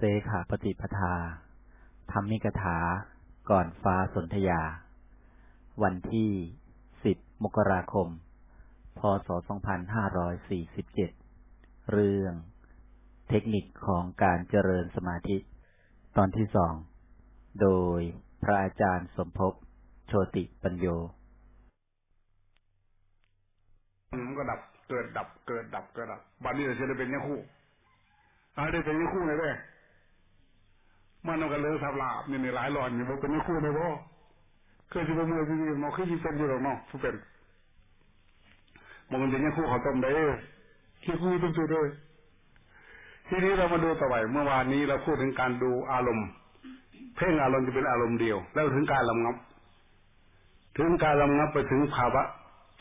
เสขาปฏิปทาธรรมิกถา ก่อนฟ้าสนธยา วันที่ 10 มกราคม พศ 2547 เรื่อง เทคนิคของการเจริญสมาธิ ตอนที่สอง โดยพระอาจารย์สมภพโชติปัญโยมันก็ดับ เกิดดับ เกิดดับ เกิดดับ บัดนี้เราจะได้เป็นยังคู่อาได้เป็นยังคู่เลยเด้ มันเอากันเลยสับลาบนี่ในหลายหลอนอยู่บอกเป็นยังคู่เลยบ่เคยสิบมือที่มองขึ้ยิ่งเป็นอยู่หรอกเนาะผู้เป็นมองมันเป็นยังคู่เขาต้มได้ขี้คู่ต้มสุดเลยทีนี้เรามาดูต่อไปเมื่อวานนี้เราพูดถึงการดูอารมณ์ เพ่งอารมณ์จะเป็นอารมณ์เดียว แล้วถึงการลำงับ ถึงการลำงับไปถึงภาวะ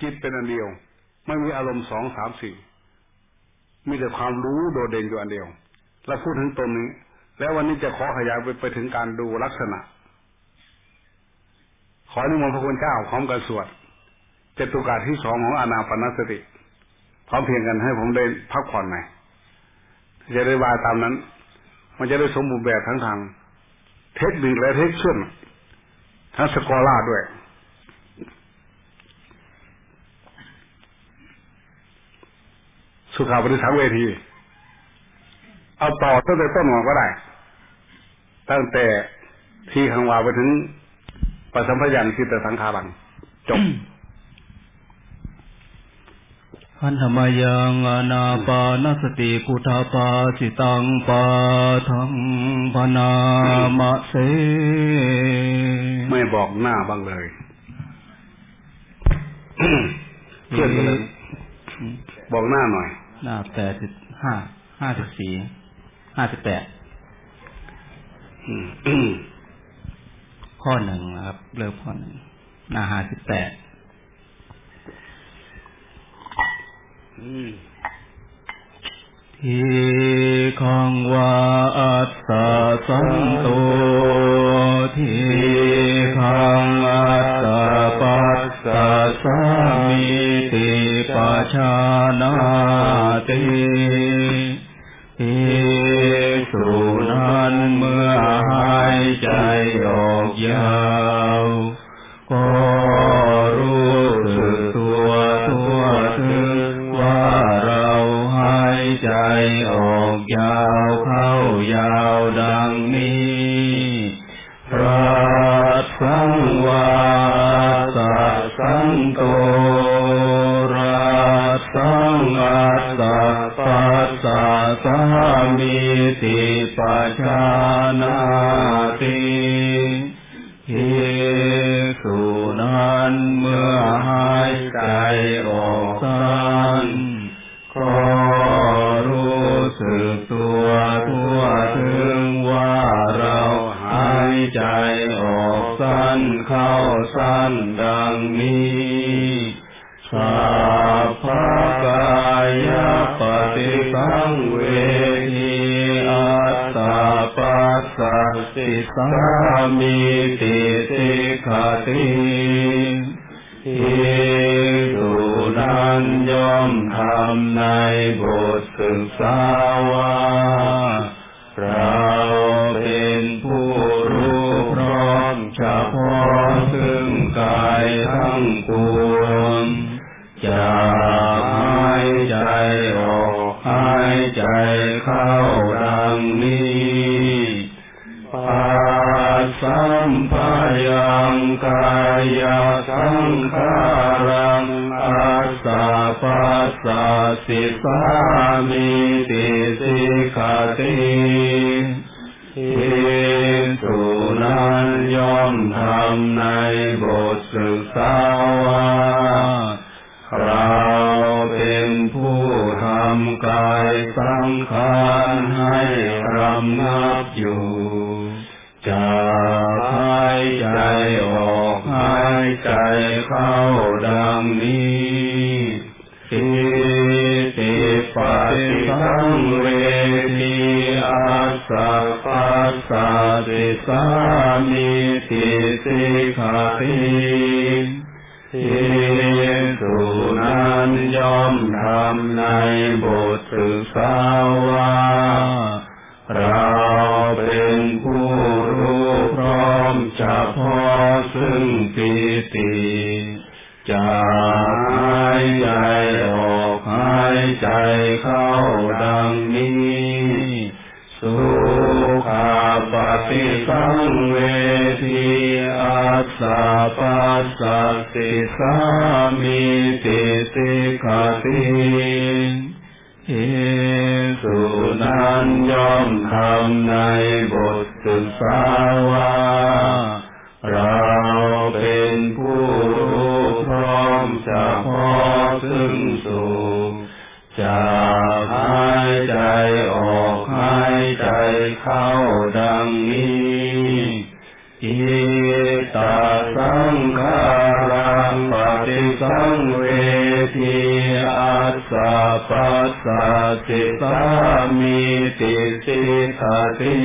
จิตเป็นอันเดียว ไม่มีอารมณ์สองสามสี่มีแต่ความรู้โดดเด่นอยู่อันเดียวเราพูดถึงตรงนี้ แล้ววันนี้จะขอขยายไปไปถึงการดูลักษณะ ขออนุโมทนาพระคุณเจ้าพร้อมกันสวดเจตุการที่สองของอานาปนสติ พร้อมเพียงกันให้ผมได้พักผ่อนหน่อยจะได้วาตามนั้น มันจะได้สมบูรณ์แบบทั้งทางเทคนิคและเทคชั่นทั้งสกอล่าด้วยสุขาปฏิสังเวที เอาต่อตั้งแต่ต้นหัวก็ได้ ตั้งแต่ที่ขังวาไปถึงปัสัมพยัญคิตสังขารังจบหันธมยังอนาปานสติพุทธาปาสิตังปาทังพนามะเสไม่บอกหน้าบ้างเลยเพื่อนกันเลยบอกหน้าหน่อย หน้าแปดสิบห้า ห้าสิบสี่ ห้าสิบแปดอืมอืม ข้อหนึ่งนะครับ เริ่มข้อหนึ่งหน้าหาสิบแปดทีขังวาอัสสะสันโตทีขังอัสสะปัสสะสามิติปชานาติ สัาะสิส ปฏิสังเวทีอาสะปัสสะติสามิติสิกขาติ ปัสสะติสามิติสิกขาติเอสุนันย่อมทำในบทศึกษาว่าเราเป็นผู้รู้พร้อมจะพอซึ่งสุขจากหายใจออกหายใจเข้าดังนี้ สะปัสสะสิสามิติสิกขาติ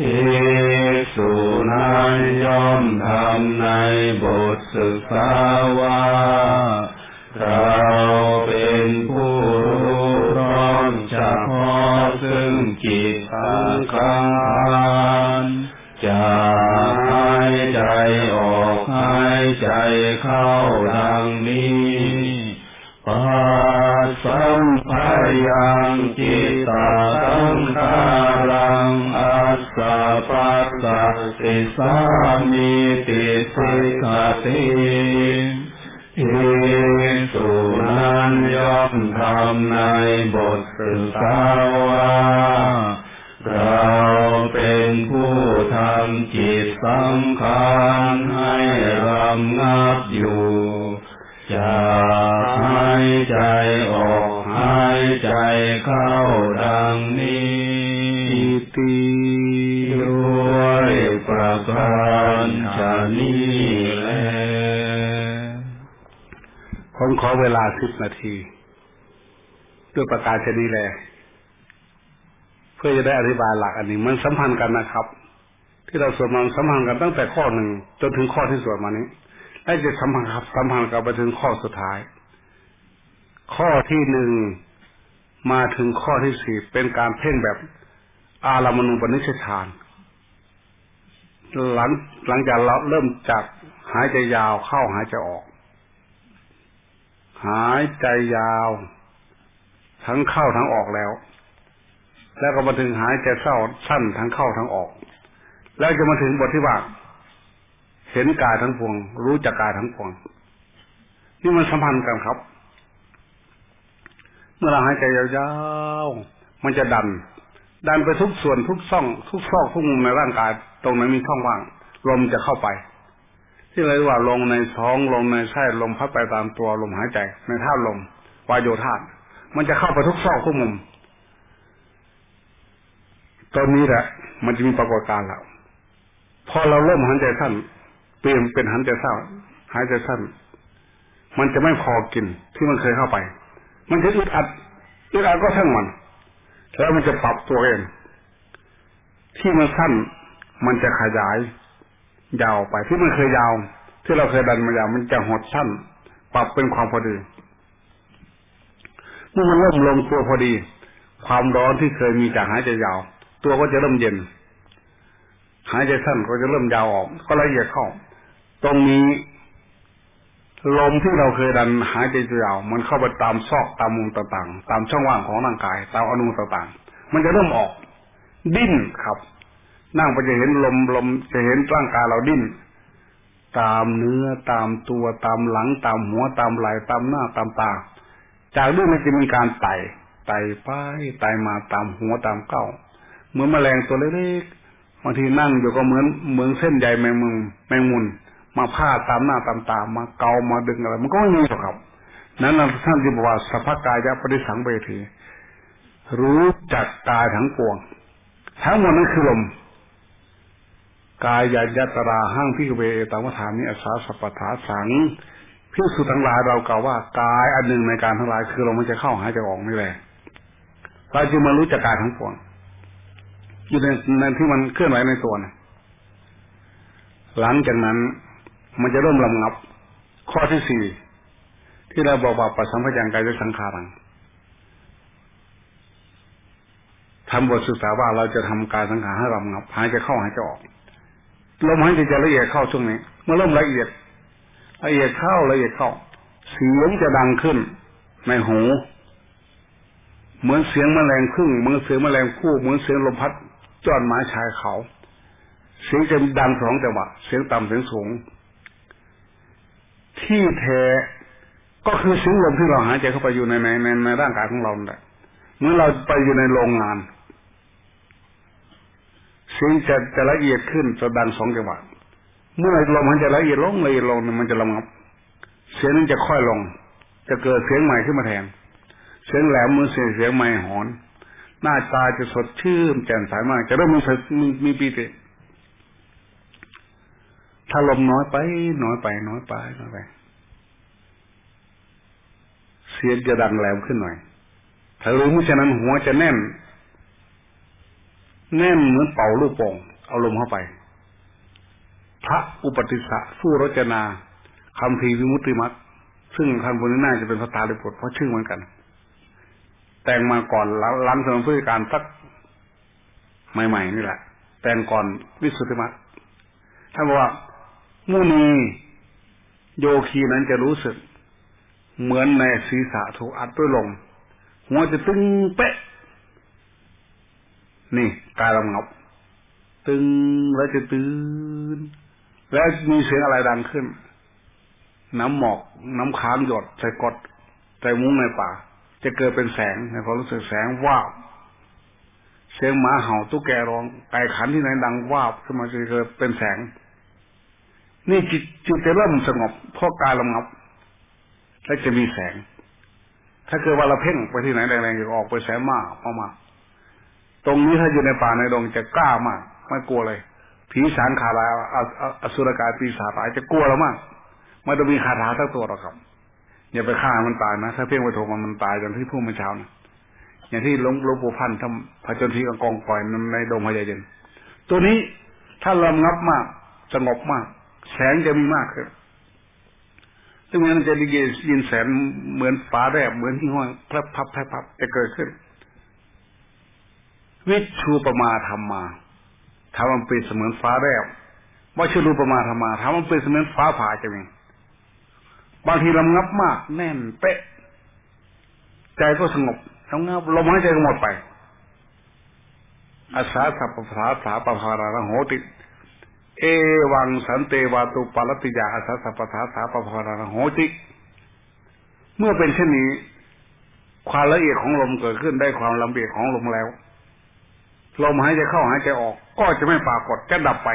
อิสุนันย่อมทำในบทศึกษาว่าเราเป็นผู้รู้พร้อมจะพอซึ่งจิตสังขารจากหายใจออกหายใจเข้าดังนี้ปัสสัมภ ยังจิตตสังขารังอัสสะปัสสะติสามิติสิกขาติอิสุนันย่อมทำในบทศึกษาว่าเราเป็นผู้ทำจิตสังขารให้รำงับอยู่จากหายใจออกายใจเข้าดังนี้ตีด้วยประการชนี้แลผมขอเวลาสิบนาที ด้วยประการชนี้แล เพื่อจะได้อธิบายหลักอันนี้มันสัมพันธ์กันนะครับ ที่เราสวดมันสัมพันธ์กันตั้งแต่ข้อหนึ่งจนถึงข้อที่สวดมานี้และจะสัมพันธ์ครับสัมพันธ์กันไปถึงข้อสุดท้าย ข้อที่หนึ่งมาถึงข้อที่สี่เป็นการเพ่งแบบอารามณูปนิชฌานหลังหลังจากเราเริ่มจากหายใจยาวเข้าหายใจออก หายใจยาว ทั้งเข้าทั้งออกแล้ว แล้วก็มาถึงหายใจเศร้าสั้นทั้งเข้าทั้งออก แล้วจะมาถึงบทที่ว่าเห็นกายทั้งปวง รู้จักกายทั้งปวง นี่มันสัมพันธ์กันครับ มื่อเราหายใจยาวๆ มันจะดัน ดันไปทุกส่วนทุกช่อง ทุกซอกทุกมุมในร่างกาย ตรงไหนมีช่องว่าง ลมจะเข้าไป ที่เรียกว่าลมในท้องลมในไส้ลมพัดไปตามตัวลมหายใจ ในธาลมวายโยธาตมันจะเข้าไปทุกซอกทุกมุมตอนนี้แหละ มันจะมีปรากฏการณ์แล้วพอเราเริ่มหันใจสั้นเปลี่ยนเป็นหันใจเศร้าหายใจสั้นมันจะไม่พอกินที่มันเคยเข้าไป มันจะอึดอัดอึดอัดก็ทั้งมัน แล้วมันจะปรับตัวเอง ที่มันสั้นมันจะขยาย ยาวไปที่มันเคยยาว ที่เราเคยดันมายาวมันจะหดสั้น ปรับเป็นความพอดีเมื่อมันเริ่มลงตัวพอดี ความร้อนที่เคยมีจากหายใจยาว ตัวก็จะเริ่มเย็น หายใจสั้นก็จะเริ่มยาวออก ก็ละเอียดเข้า ตรงนี้ ลมที่เราเคยดันหายใจยาวมันเข้าไปตามซอกตามมุมต่างๆ ตามช่องว่างของร่างกาย ตามอนุต่างๆ มันจะเริ่มออก ดิ้นครับ นั่งไปจะเห็นลมลมจะเห็นร่างกายเราดิ้น ตามเนื้อตามตัวตามหลัง ตามหัวตามไหล่ตามหน้าตามตา จากดิ้นมันจะมีการไต่ไต่ไปไต่มาตามหัวตามเก้าเหมือนแมลงตัวเล็กๆบางทีนั่งอยู่ก็เหมือนเหมือนเส้นใยแมงมุมแมงมุน มาพาตามหน้าตามตามาเกามาดึงอะไร มันก็ไม่มีหรอกครับ นั้นท่านที่บอกว่าสัพพกายะปฏิสังเวทีรู้จักกายทั้งปวง ทั้งหมดนั้นคือลมกายยายัตราห้างพิกเวตามฐานิอาสาสปทาสังพิสุทั้งหลายเรากล่าวว่ากายอันหนึ่งในการทั้งหลายคือลมมันจะเข้าหายใจออกนี่แหละเราจึงมารู้จักกายทั้งปวงอยู่ในในที่มันเคลื่อนไหวในตัวนะหลังจากนั้น มันจะเริ่มลำงับ ข้อที่สี่ที่เราบอกว่าปัสสัมพยังกายสังขารังทำบทศึกษาว่าเราจะทำการสังขารให้ลำงับหายใจเข้าหายใจออกลมหายใจจะละเอียดเข้าช่วงนี้เมื่อเริ่มละเอียด ละเอียดเข้าละเอียดเข้า เสียงจะดังขึ้น ในหู เหมือนเสียงแมลงพึ่งเหมือนเสียงแมลงคู่เหมือนเสียงลมพัดจอนไม้ชายเขา เสียงจะดังสองจังหวะเสียงต่ำเสียงสูง ที่แท้ก็คือเสียงลมที่เราหายใจเข้าไปอยู่ในในในในร่างกายของเราแหละเมื่อเราไปอยู่ในโรงงานเสียงจะจะละเอียดขึ้นจะดังสองจังหวะเมื่อลมมันจะละเอียดลงละเอียดลงมันจะระงับ เสียงนั้นจะค่อยลง จะเกิดเสียงใหม่ขึ้นมาแทนเสียงแหลมมือเสียงเสียงใหม่หอน หน้าตาจะสดชื่นแจ่มใสมาก จะเริ่มมีมีมีปีติ ถ้าลมน้อยไป น้อยไป น้อยไป น้อยไป เสียงจะดังแหลมขึ้นหน่อย ถ้ารู้มิฉะนั้นหัวจะแน่น แน่นเหมือนเป่าลูกโป่งเอาลมเข้าไป พระอุปติสสะสู้รจนาคำพีวิมุตติมัตซึ่งท่านบนนี้น่าจะเป็นพระตาลิบุตเพราะชื่อเหมือนกัน แต่งมาก่อนหลังสมัยพุทธกาลสักใหม่ๆนี่แหละ แต่งก่อนวิสุทธิมัตท่านบอกว่า มุนีโยคีนั้นจะรู้สึก เหมือนในศีรษะถูกอัดด้วยลมหัวจะตึงเป๊ะ นี่กายระงับ ตึงแล้วจะตื่นแล้วมีเสียงอะไรดังขึ้น น้ำหมอก น้ำค้างหยดใส่กดใส่มุ้งในป่า จะเกิดเป็นแสงในความรู้สึกแสงวาวเสียงหมาเห่าตุ๊กแกร้องไก่ขันที่ไหนดังวาวขึ้นมาจะเกิดเป็นแสง นี่จิตจิตจะเริ่มสงบเพราะกายระงับ และจะมีแสง ถ้าเกิดว่าเราเพ่งไปที่ไหนแรงๆจะออกไปแสงมากมากตรงนี้ถ้าอยู่ในป่าในดงจะกล้ามาก ไม่กลัวเลย ผีสางขาลาอสุรกายปีศาจตายจะกลัวเรามากไม่ต้องมีคาถาสักตัวหรอกครับ อย่าไปฆ่ามันตายนะ ถ้าเพ่งไปโถมันมันตายอย่างที่พูดเมื่อเช้านะอย่างที่หลวงหลวงปู่พันธ์ทำพระจนทีกับกองปล่อยในดงพญาเย็น ตัวนี้ถ้าลำงับมากสงบมาก แสงจะมีมากขึ้นซึ่งมันจะได้ยินแสงเหมือนฟ้าแลบเหมือนที่ห้อยพับพับพับพับจะเกิดขึ้น วิชูปมาธรรมมาถามมันเป็นเสมือนฟ้าแลบว่าชื่อรูปมาธรรมาถามมันเป็นเสมือนฟ้าผ่าจะมีบางทีลำงับมาก แน่นเป๊ะ ใจก็สงบลำงับลมหายใจก็หมดไปอาสาสัพพาสาปภาราโหติ เอวังสันเตวาตุปาลติยาอาสาสัพพาสาปภาราโหติเมื่อเป็นเช่นนี้ ความละเอียดของลมเกิดขึ้นได้ความละเอียดของลมแล้ว ลมหายใจเข้าหายใจออก ก็จะไม่ปรากฏจะดับไป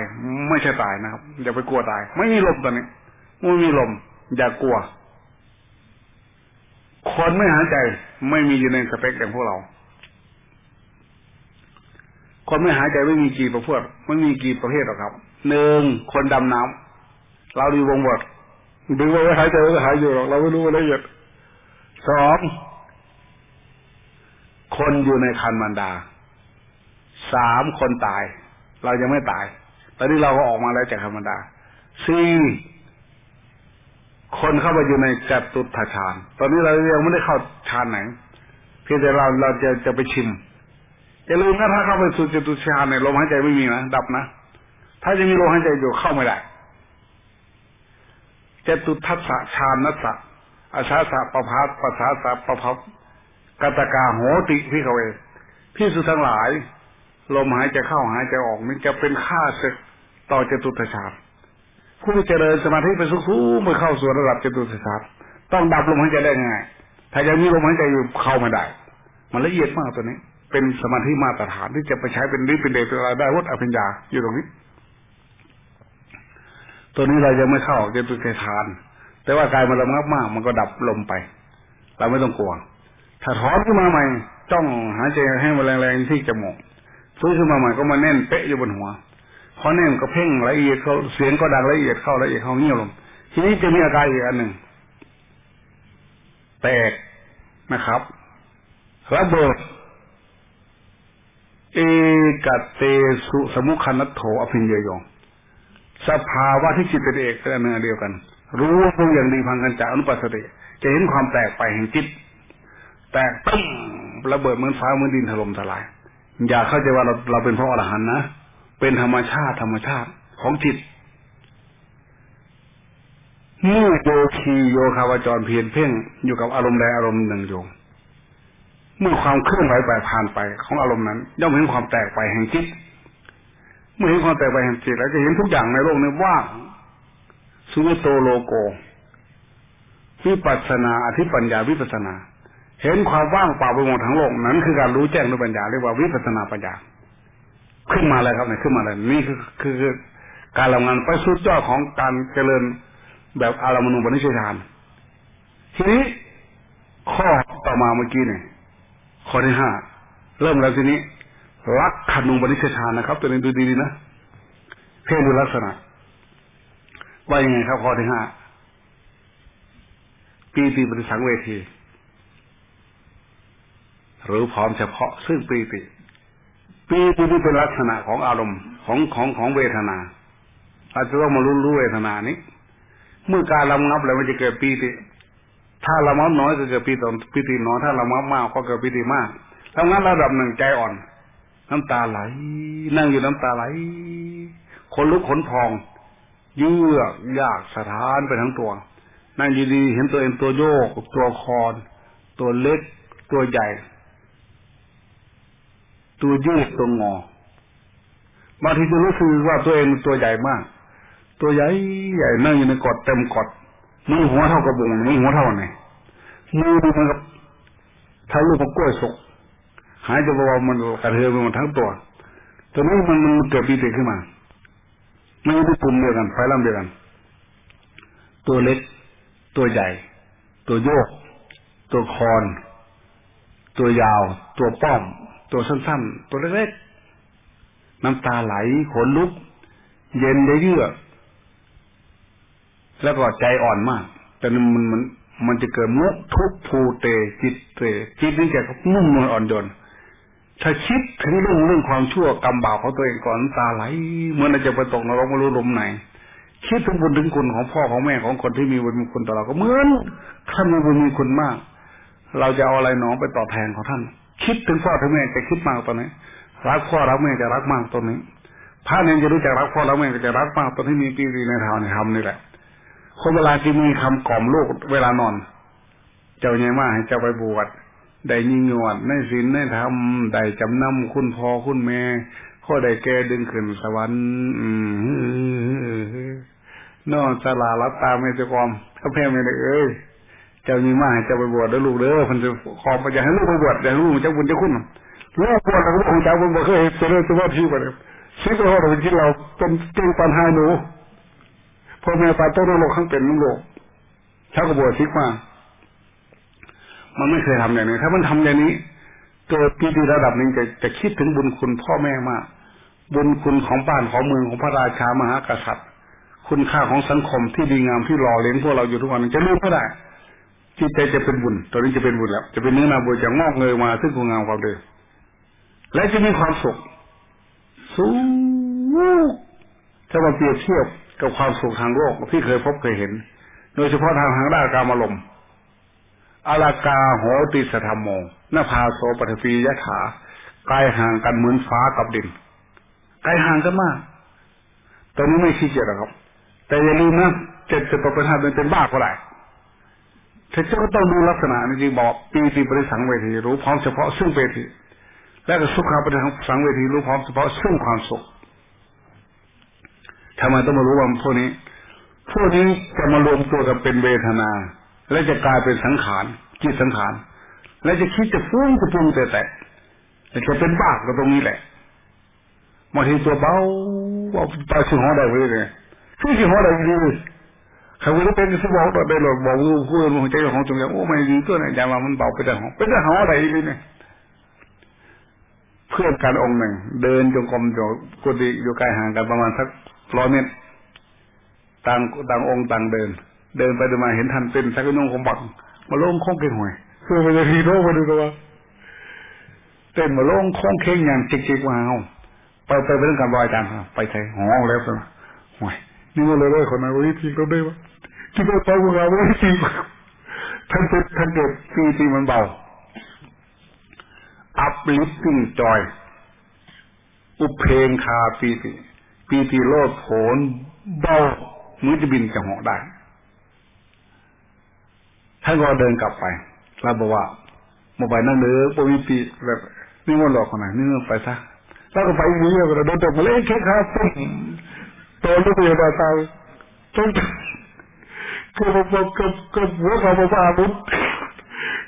ไม่ใช่ตายนะครับ อย่าไปกลัวตาย ไม่มีลมตอนนี้ไม่มีลม อย่ากลัว คนไม่หายใจไม่มีอยู่ในสเปคอย่างพวกเราคนไม่หายใจไม่มีกี่ประเภทไม่มีกี่ประเภทหรอกครับ หนึ่งคนดำน้ำเราดีวงบทดึงว่าหายใจก็หายอยู่หรอกเราไม่รู้ละเอียดสองคนอยู่ในคันมันดาสามคนตาย เรายังไม่ตาย ตอนนี้เราก็ออกมาแล้วจากคันมันดาสี่คนเข้าไปอยู่ในจัตุตฌาน ตอนนี้เรายังไม่ได้เข้าฌานไหน เพียงแต่เราเราจะจะไปชิมอย่าลืมนะถ้าเข้าไปสู่จตุตฌานเนี่ยลมหายใจไม่มีนะดับนะ ถ้าจะมีลมหายใจอยู่เข้าไม่ได้จตุทัศฌานัสสะอาชาสะปะพัสปัสสาสะปะพัสกัตกาโหติพิเขเอพี่สุทั้งหลาย ลมหายใจเข้าหายใจออกนี่จะเป็นค่าศึกต่อจตุตฌานผู้เจริญสมาธิไปสูงๆเมื่อเข้าสู่ระดับจตุตฌานต้องดับลมหายใจได้ง่ายถ้ายังมีลมหายใจอยู่เข้าไม่ได้ มันละเอียดมากตัวนี้ เป็นสมาธิมาตรฐานที่จะไปใช้เป็นฤทธิ์เป็นเดชเป็นอะไรได้วัดอภิญญาอยู่ตรงนี้ ตัวนี้เรายังไม่เข้าจตุตฌาน แต่ว่ากายมันระงับมาก มันก็ดับลมไป เราไม่ต้องกลัว ถ้าถอนขึ้นมาใหม่ จ้องหายใจให้มันแรงๆที่จมูกฟื้นขึ้นมาใหม่ก็มาแน่นเป๊ะอยู่บนหัวพอแน่นก็เพ่งละเอียดเขาเสียงก็ดังละเอียดเข้าละเอียดเข้าเงียลง ทีนี้จะมีอาการอีกอันหนึ่งแตกนะครับระเบิดเอกเตสุสมุขันัตโถอภิญญโย สภาวะที่จิตเป็นเอกเป็นเนื้อเดียวกัน รู้ว่าพวกอย่างดีพังกันจากอนุปัสสติ จะเห็นความแตกไปแห่งจิต แตกตึ้งระเบิดเหมือนฟ้าเหมือนดินถล่มทลาย อย่าเข้าใจว่าเราเราเป็นพระอรหันต์นะ เป็นธรรมชาติธรรมชาติของจิตเมื่อโยคีโยคาวจรเพียรเพ่งอยู่กับอารมณ์ใดอารมณ์หนึ่งอยู่เมื่อความเคลื่อนไหวไปผ่านไปของอารมณ์นั้นย่อมเห็นความแตกไปแห่งจิต เมื่อเห็นความแตกไปแห่งจิตแล้วจะเห็นทุกอย่างในโลกนี้ว่างสุญโตโลโกวิปัสนาอธิปัญญาวิปัสนา เห็นความว่างเปล่าไปหมดทั้งโลกนั้นคือการรู้แจ้งด้วยปัญญาเรียกว่าวิปัสนาปัญญา ขึ้นมาเลยครับเนี่ยขึ้นมาเลยนี่คือคือคือการทำงานไปสุดยอดของการเจริญแบบอารมณูปนิชฌานทีนี้ข้อต่อมาเมื่อกี้เนี่ยข้อที่ห้าเริ่มแล้วทีนี้ ลักขณูปนิชฌานนะครับตัวนี้ดูดีๆนะเพ่งดูลักษณะ ว่ายังไงครับข้อที่ห้าปีติปฏิสังเวที หรือพร้อมเฉพาะซึ่งปีติปีตินี่เป็นลักษณะของอารมณ์ของของของเวทนาอาจจะต้องมารู้รู้เวทนานี้ เมื่อการระงับแล้วมันจะเกิดปีติ ถ้าระงับน้อยก็เกิดปีติปีติน้อยถ้าระงับมากก็เกิดปีติมากทำงั้นระดับหนึ่งใจอ่อน น้ำตาไหล นั่งอยู่น้ำตาไหลขนลุกขนพองเยือกยากสถานไปทั้งตัว นั่งดีๆเห็นตัวเองตัวโยก ตัวคอนตัวเล็ก ตัวใหญ่ ตัวยืดตัวงอบางทีจะรู้สึกว่าตัวเองตัวใหญ่มาก ตัวใหญ่ใหญ่นั่งอยู่ในกอดเต็มกอดมือหัวเท่ากระบุงมือหัวเท่าไหนมือมันกับเท่าลูกของกล้วยสก หายใจเบาๆมันกระเทือนไปหมดทั้งตัวตอนนี้มันมันเกิดปีติขึ้นมาไม่ได้กลุ่มเดียวกันไฟลำเดียวกัน ตัวเล็ก ตัวใหญ่ ตัวโยก ตัวคอน ตัวยาว ตัวป้อม ตัวสั้นๆ ตัวเล็กๆ น้ำตาไหลขนลุก เย็นได้เยือกแล้วก็ใจอ่อนมาก แต่มันมันมันจะเกิดมุทุกภูเตจิตเตจิตนี่จะนุ่มนวลอ่อนโยน ถ้าคิดถึงเรื่องเรื่องความชั่วกรรมบาปของตัวเองก่อนตาไหลเมื่อจะไปตกนรกไม่รู้ลมไหน คิดถึงบุญถึงคุณของพ่อของแม่ของคนที่มีบุญมีคุณต่อเราก็เหมือนท่านมีบุญมีคุณมาก เราจะเอาอะไรน้องไปตอบแทนของท่าน คิดถึงพ่อถึงแม่จะคิดมากตอนนี้รักพ่อรักแม่จะรักมากตอนนี้พระเนี่ยจะรู้จักรักพ่อรักแม่ก็จะรักมากตอนที่มีปีรีในทางในธรรมนี่แหละ คนเวลาที่มีคำกล่อมลูกเวลานอน เจ้าใหญ่มากให้เจ้าไปบวช ได้ยิงหวดในศีลในธรรมได้จำนำคุณพ่อคุณแม่ข้อได้แก่ดึงขึ้นสวรรค์นอนสลารับตาไม่จะกอมถ้าแพ้ไม่ได้เอ้ยเจ้ามีมาให้เจ้าไปบวชแล้วลูกเด้อพันจะขอมาอยากให้ลูกไปบวชอยากให้ลูกเจ้าบุญเจ้าคุณลูกบวชแล้วก็บอกเจ้าบุญบ่เคยเจริญสมาธิไปเลยชีวิตเราเป็นที่เราเป็นเก่งปัญหาหนูพ่อแม่ปาต้นโลกข้างเป็นโลกเช้าก็บวชซิกมา มันไม่เคยทำอย่างนี้ ถ้ามันทำอย่างนี้เกิดปีติระดับหนึ่งจะจะคิดถึงบุญคุณพ่อแม่มาก บุญคุณของบ้านของเมืองของพระราชามหากษัตริย์ คุณค่าของสังคมที่ดีงามที่หล่อเลี้ยงพวกเราอยู่ทุกวันจะลืมไม่ได้จิตใจจะเป็นบุญตอนนี้จะเป็นบุญแล้ว จะเป็นเนื้อนาบุญจะงอกเงยมาซึ่งคุณงามความดีและจะมีความสุขสูงถ้ามาเปรียบเทียบกับความสุขทางโลกที่เคยพบเคยเห็น โดยเฉพาะทางทางด้านการอารมณ์ อลากาโหติสธรรมโมนภาโสปฐพียะถาไกลห่างกันเหมือนฟ้ากับดินไกลห่างกันมาก ตอนนี้ไม่ขี้เกียจหรอกครับ แต่อย่าลืมนะเจ็ดจะตกเป็นห้าเป็นเป็นบ้าก็ได้ถ้าเจ้าก็ต้องดูลักษณะจริงบอกปีติบริสังเวทีรู้พร้อมเฉพาะซึ่งเวที และก็สุขาบริสังเวทีรู้พร้อมเฉพาะซึ่งความสุขทำไมต้องมารู้ว่าพวกนี้พวกนี้จะมารวมตัวกันเป็นเวทนา และจะกลายเป็นสังขารจิตสังขารและจะคิดจะฟุ้งจะปรุงแต่แต่จะเป็นบ้าก็ตรงนี้แหละบางทีตัวเบาเอาตาชื่อหัวได้เลยคือชื่อหัวได้เลยเขาไม่ได้เป็นสิบอกได้หรอกบอกลูกคู่หัวใจของจงอย่างโอ้ไม่ดีตัวไหนอย่ามามันเบาไปแต่หัวเป็นแต่หัวได้เลยเนี่ยเพื่อนกันองค์หนึ่ง เดินจงกรมอยู่กุฏิอยู่ไกลห่างกันประมาณสักร้อยเมตรต่างต่างองค์ต่างเดิน เดินไปเดินมาเห็นท่านเป็นสักนุ่งของบักมาลงโค้งเก่งหวยคือมันจะทีโลมาดูตัวเต้นมาลงโค้งเข่งอย่างจิกๆมาเอาไปไปเรื่องการบอยจันไปใส่หองแล้วสิหวยนี่มันเลยได้คนนั้นวิธีก็ได้ว่าที่เราไปมึงเอาวิธีท่านเป็นท่านเกิดปีติมันเบาอัพลิฟติ้งจอยอุเพงคาปีติปีติโลดโผนเบามือจะบินจะเหาะได้ ท่านก็เดินกลับไปแล้วบอกว่าโมบายนั่งเด้อปวิปีแบบนี่มันหลอกคนไหนนี่มันไปซะแล้วก็ไปอย่งนี้เราเดินตัวมาเล่นแค่ครับตัวลูกเรือตาตาจนก็ก็ก็ก็หัวเขาบ้าบุญ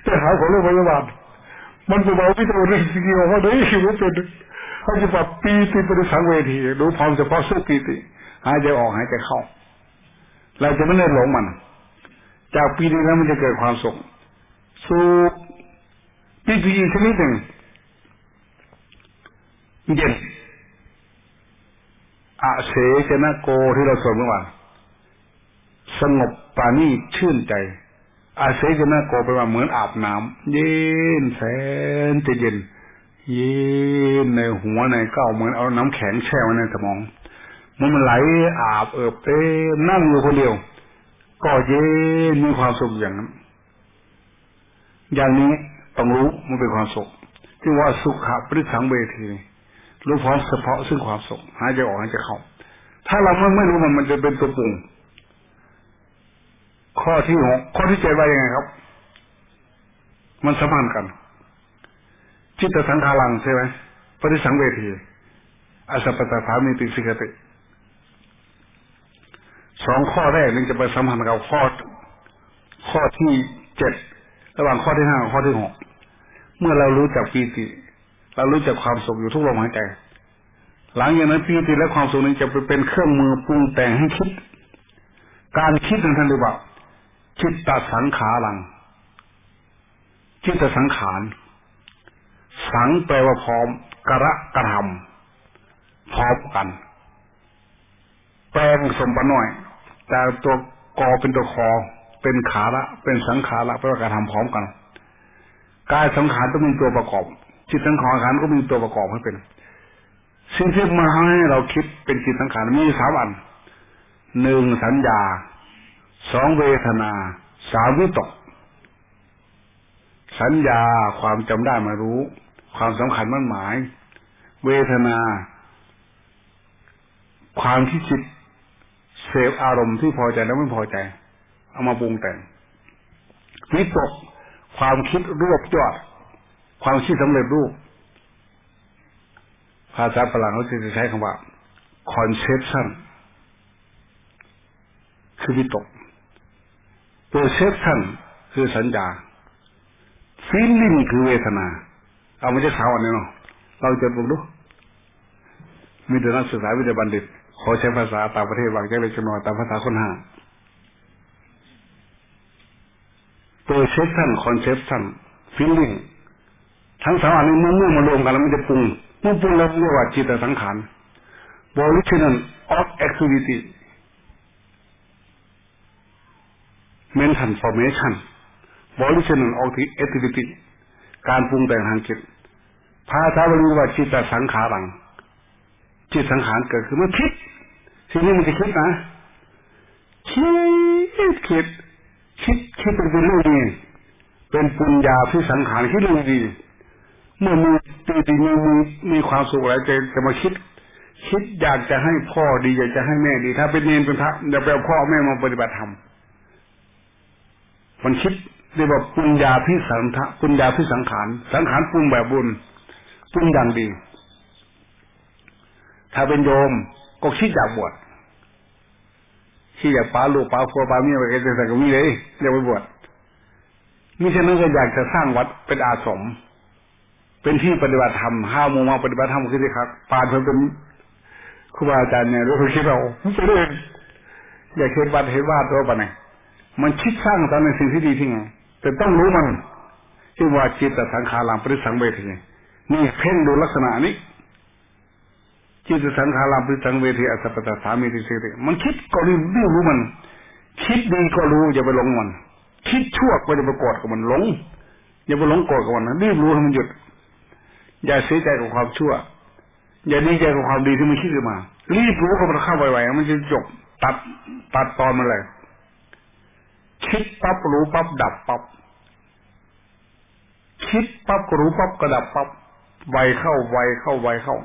จะหาของโรงพยาบาลมันจะบอกพี่ตัวนี้จริงๆว่าเด้ชีวิตเป็นเขาจะแบบปีติเปริสังเวทีดูพร้อมเฉพาะสู้ปีติหายใจออกหายใจเข้าเราจะไม่ได้หลงมัน จากปีนี้แล้วมันจะเกิดความสุขสุขปีติอีกชนิดหนึ่งเย็นอาเสชนะโกที่เราสวดเมื่อวานสงบปาณีชื่นใจ อาเสชนะโกไปว่าเหมือนอาบน้ำเย็นแสนจะเย็น เย็นในหัวในเก้าเหมือนเอาน้ำแข็งแช่ไว้ในสมองมันมันไหลอาบเอิบเต้นั่งอยู่คนเดียว ก็เย็นมีความสุขอย่างนั้น อย่างนี้ต้องรู้มันเป็นความสุขที่ว่าสุขะปริสังเวทีรู้พร้อมเฉพาะซึ่งความสุขหายใจออกหายใจเข้าถ้าเราไม่ไม่รู้มันมันจะเป็นตัวปรุงข้อที่หกข้อที่เจ็ดว่ายังไงครับ มันสัมพันธ์กัน จิตสังขารังใช่ไหมปฏิสังเวทีอสัพพตถามิติสิกติ องข้อแรกนี่จะไปสัมพันธ์กับข้อ ข้อที่เจ็ดระหว่างข้อที่ห้ากับข้อที่หกเมื่อเรารู้จักปีติ เรารู้จักความสุขอยู่ทุกลมหายใจหลังจากนั้นปีติและความสุขนี้จะไปเป็นเครื่องมือปรุงแต่งให้คิด การคิดนั้นท่านเรียกว่าจิตตสังขารังจิตสังขาร สังแปลว่าพร้อมกระกระทำพร้อมกัน แปลงสมบัติหน่อย แต่ตัวกอเป็นตัวคอ เป็นขาละ เป็นสังขาระแปลว่าการทำพร้อมกันกายสังขารต้องมีตัวประกอบ จิตสังขารก็มีตัวประกอบให้เป็นสิ่งที่มาให้เราคิดเป็นจิตสังขารมีสามอันหนึ่งสัญญาสองเวทนาสามวิตก สัญญาความจำได้มารู้ ความสำคัญมั่นหมาย เวทนา ความที่จิต เสพอารมณ์ที่พอใจและไม่พอใจ เอามาปรุงแต่งวิตกความคิดรวบยอด ความคิดสำเร็จรูป ภาษาฝรั่งเขาจะใช้คำว่า conception คือวิตก perception คือสัญญา feeling คือเวทนา เอาไม่ใช่สาวอันนี้เนาะเราจะบอกดูมีแต่นักศึกษาวิทยาบัณฑิต ขอใช้ภาษาต่างประเทศบางแค่เล็กน้อยตามภาษาคนหา perception conception feeling ทั้งสามอันนี้เมื่อเมื่อมารวมกันแล้วมันจะปรุงเมื่อปรุงแล้วเรียกว่าจิตสังขาร volition of activity mental formation volition of activity การปรุงแต่งทางจิตภาษาบาลีว่าจิตสังขารัง จิตสังขารเกิดขึ้นเมื่อคิดทีนี้มันจะคิดนะคิดคิดคิดคิดเป็นเรื่องดีเป็นปุญญาที่สังขารคิดเรื่องดีเมื่อมีปีติมีมีมีความสุขแล้วจะจะมาคิด คิดอยากจะให้พ่อดีอยากจะให้แม่ดี ถ้าเป็นเนรเป็นพระอย่าไปเอาพ่อแม่มาปฏิบัติธรรมมันคิดเรียกว่าปุญญาพิสังทะปุญญาพิสังขาร สังขารปรุงแบบบุญปรุงอย่างดี ถ้าเป็นโยมก็คิดอยากบวชคิดอยากป้าลูกป้าพัวป้าเมียไปกันแต่ก็มีเลยอยกไปบวชมิฉะนั้นก็อยากจะสร้างวัดเป็นอาสม เป็นที่ปฏิบัติธรรมห้าโมงมาปฏิบัติธรรมคือที่ครับปานเพิ่มเป็นครูบาอาจารย์เนี่ยรู้เขาคิดเราไม่ได้อยากเห็นวัดเห็นวาดตัวปะเนี่ยมันคิดสร้างตามในสิ่งที่ดีที่ไงแต่ต้องรู้มันที่ว่าจิตแต่สังขารังปริสังเวทีนี่เพ่งดูลักษณะนี้ จิตสังขารังปริสังเวทีอสัพพตสามีติเสติมันคิดก็รีบรีบรู้มัน คิดดีก็รู้อย่าไปหลงมัน คิดชั่วก็อย่าไปโกรธกับมันหลง อย่าไปหลงโกรธกับมันนะรีบรู้ให้มันหยุด อย่าเสียใจกับความชั่ว อย่าดีใจกับความดีที่มันคิดขึ้นมา รีบรู้กับมันเข้าไวๆมันจะจบตัดตัดตอนมันเลยคิดปั๊บรู้ปั๊บดับปั๊บคิดปั๊บรู้ปั๊บกระดับปั๊บไวเข้าไวเข้าไวเข้า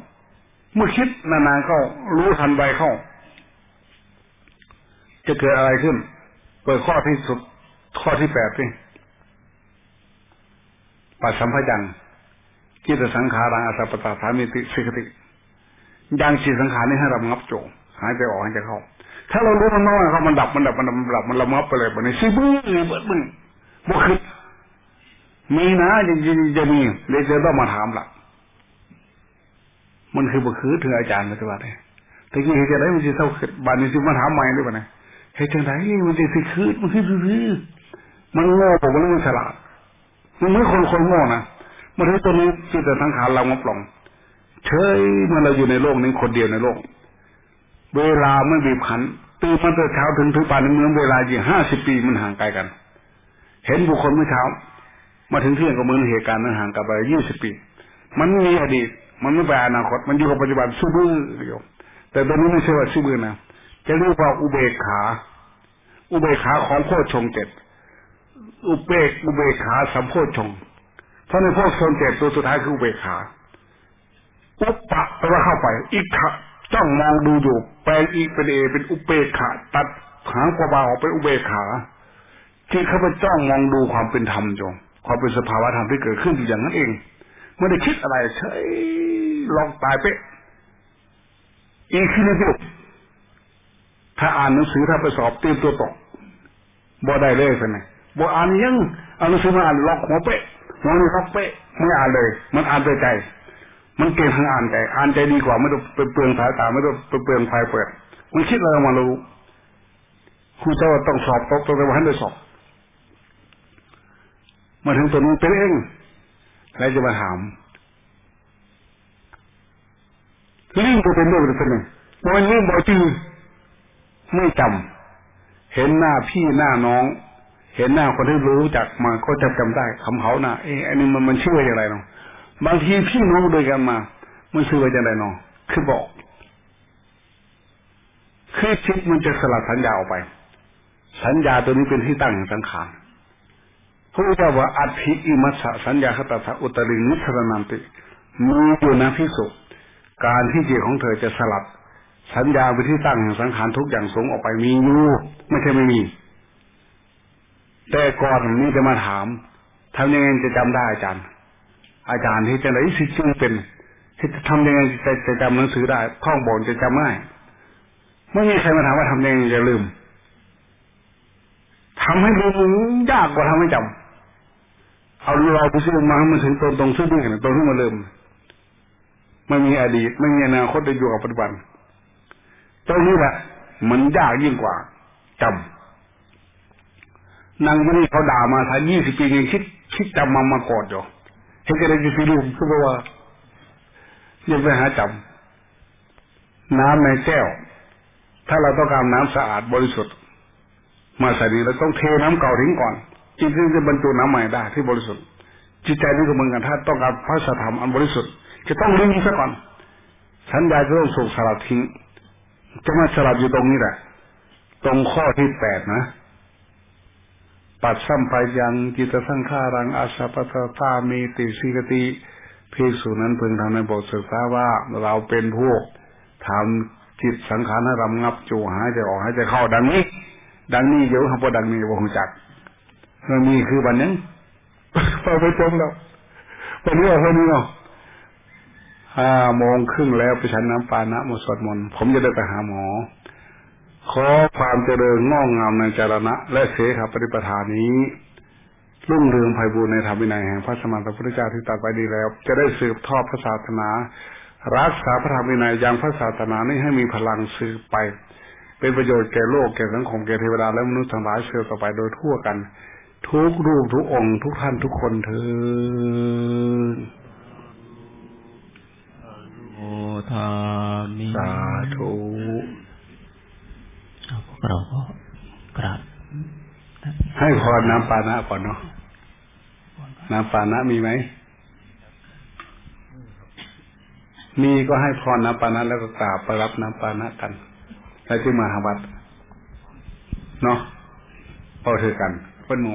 เมื่อคิดนานๆเข้ารู้ทันไวเข้า จะเกิดอะไรขึ้น เปิดข้อที่สุดข้อที่แปดนี่ปัสสัมพยังกิตสังขารังอาสาปตาสามิติสิกติยังจิตสังขารนี่ให้ระงับโจงหายใจออกหายใจเข้า ถ้าเรารู้มันน้อยเขามันดับมันดับมันดับมันดับมันระงับไปเลยไปในซีบื้อเบิดมึงบ่คือมีนะจริงๆจะมีเดี๋ยวจะต้องมาถามละ มันคือบ่คือถึงอาจารย์ปฏิบัติแต่กี้เห็นจะได้มันจะเท่าขึ้นบานนี้สิมาถามใหม่ด้วยป่ะเนี่ยเฮ้ยจังไรมันจะสิคือมันคือคือมันโง่ผมมันฉลาดมันไม่คนคนโง่นะมันถึงตัวนี้จิตสังขารเรามาปล่องเฉยเมื่อเราอยู่ในโลกนี้คนเดียวในโลก เวลาไม่บีบคั้นตื่นมาแต่เช้าถึงถึงป่านในเมืองเวลาอยี่ห้าสิบปีมันห่างไกลกัน เห็นบุคคลเมื่อเช้า มาถึงเที่ยงก็เหมือนเหตุการณ์นั้นห่างกันไปยี่สิบปี มันมีอดีต มันไม่ไปอนาคต มันอยู่กับปัจจุบันสู้บื้ออยู่แต่ตอนนี้ไม่ใช่ว่าสู้บื้อนะจะเรียกว่าอุเบกขา อุเบกขาของโคชงเจ็ดอุเบกอุเบกขาสัมโพชงเพราะในพวกชงเจ็ดตัวสุดท้ายคืออุเบกขาอุปปะแปลว่าเข้าไปอีกขะจ้องมองดูอยู่ แปลอีกเป็นเอ เป็นอุเบกขาตัดหางกว่าบาออกเป็นอุเบกขาที่เขาไปจ้องมองดูความเป็นธรรมจงความเป็นสภาวะธรรมที่เกิดขึ้นอยู่อย่างนั้นเองไม่ได้คิดอะไรเฉย ลองตายเป๊ะอีกขึ้นนิดถ้าอ่านหนังสือถ้าไปสอบเตรียมตัวตกบ่ได้เลยเป็นไงบ่อ่านยังเอานหนังสือมาอ่านล็อกหัวเป๊ะหัวนี่ล็อกเป๊ะไม่อ่านเลย มันอ่านด้วยใจ มันเก่งทางอ่านใจอ่านใจดีกว่าไม่ต้องไปเปลืองสายตาไม่ต้องไปเปลืองไฟเปิดมันคิดอะไรมารู้ครูเจ้าต้องสอบตกต้องไปวันได้สอบมาถึงตัวนี้เป็นเองแล้วจะมาถาม ลิงก็เป็นเรื่องเป็นหนึ่งมันลิงบ่จือไม่จำเห็นหน้าพี่หน้าน้อง เห็นหน้าคนที่รู้จักมาก็จะจำได้คำเขาหน้าเอ๊ะอันนี้มันมันชื่ออย่างไรเนาะบางทีพี่น้องด้วยกันมา มันชื่อว่าอย่างไรเนาะคือบอกคือจิตมันจะสลัดสัญญาออกไป สัญญาตัวนี้เป็นที่ตั้งแห่งสังขารพระพุทธเจ้าว่าอัตถิอิมัสสะสัญญาคตถาอุตรินิสรนันติมีอยู่นะพิสุ การที่จิตของเธอจะสลัด สัญญาไปที่ตั้งแห่งสังขารทุกอย่างสงออกไปมีอยู่ไม่ใช่ไม่มี แต่ก่อนนี้จะมาถามทำยังไงจะจำได้อาจารย์ อาจารย์ที่จะไหนสิจึงเป็นที่จะทำยังไงจะจะจำหนังสือได้ท่องบนจะจำง่ายไม่มีใครมาถามว่าทำยังไงจะลืมทำให้ลืมยากกว่าทำให้จำเอาเราไปซื้อมามันถึงตรงตรงซื้อด้วยกันตรงที่มาลืม ไม่มีอดีต ไม่มีอนาคตได้อยู่กับปัจจุบันตรงนี้แหละ มันยากยิ่งกว่าจำนางไม่ได้เขาด่ามาท้ายี่สิบปียังคิดคิดจำมามากอดอยู่เห็นจะได้จะซื้อลืมก็เพราะว่ายังไปหาจำน้ำในแก้ว ถ้าเราต้องการน้ำสะอาดบริสุทธิ์ มาใส่นี้เราต้องเทน้ำเก่าทิ้งก่อนจึงจะบรรจุน้ำใหม่ได้ที่บริสุทธิ์จิตใจนี่ก็เหมือนกันถ้าต้องการพระธรรมอันบริสุทธิ์ จะต้องลืมซะก่อน สัญญาจะต้องส่งสลับทิ้งจะมาสลับอยู่ตรงนี้แหละ ตรงข้อที่แปดนะ ปัดซ้ำไปยังจิตสังขารังอาสาปตตาเมติสิกติพิสูนั้นเพิ่งทำในบทศึกษาว่าเราเป็นพวกทำจิตสังขารให้รำงับจูหายใจออกหายใจเข้าดังนี้ ดังนี้เดี๋ยวคำว่าดังนี้ว่าคงจักมันมีคือวันนี้พอไปจมแล้ววันนี้วันนี้เนาะ ห้าโมงครึ่งแล้วไปฉันน้ำปานะมสวดมนต์ผมจะได้ไปหาหมอ ขอความเจริญงอกงามในจารณะ และเสขปฏิปทานี้ รุ่งเรืองไพบูรณ์ในธรรมวินัยแห่งพระสมานพระพุทธเจ้าที่ตัดไปดีแล้ว จะได้สืบทอดพระศาสนา รักษาพระธรรมวินัยยังพระศาสนานี้ให้มีพลังสืบไป เป็นประโยชน์แก่โลกแก่สังคมแก่เทวดาและมนุษย์ทั้งหลายเสืบต่อไปโดยทั่วกัน ทุกรูปทุกองค์ทุกท่านทุกคนเถิด โอทามิสาธุเอาพวกเราก็กราบให้พรน้ำปานะก่อนเนาะน้ำปานะมีไหม มีก็ให้พรน้ำปานะแล้วก็กราบไปรับน้ำปานะกันแล้วที่มาหาวัดเนาะพอเธอกันเป็นโม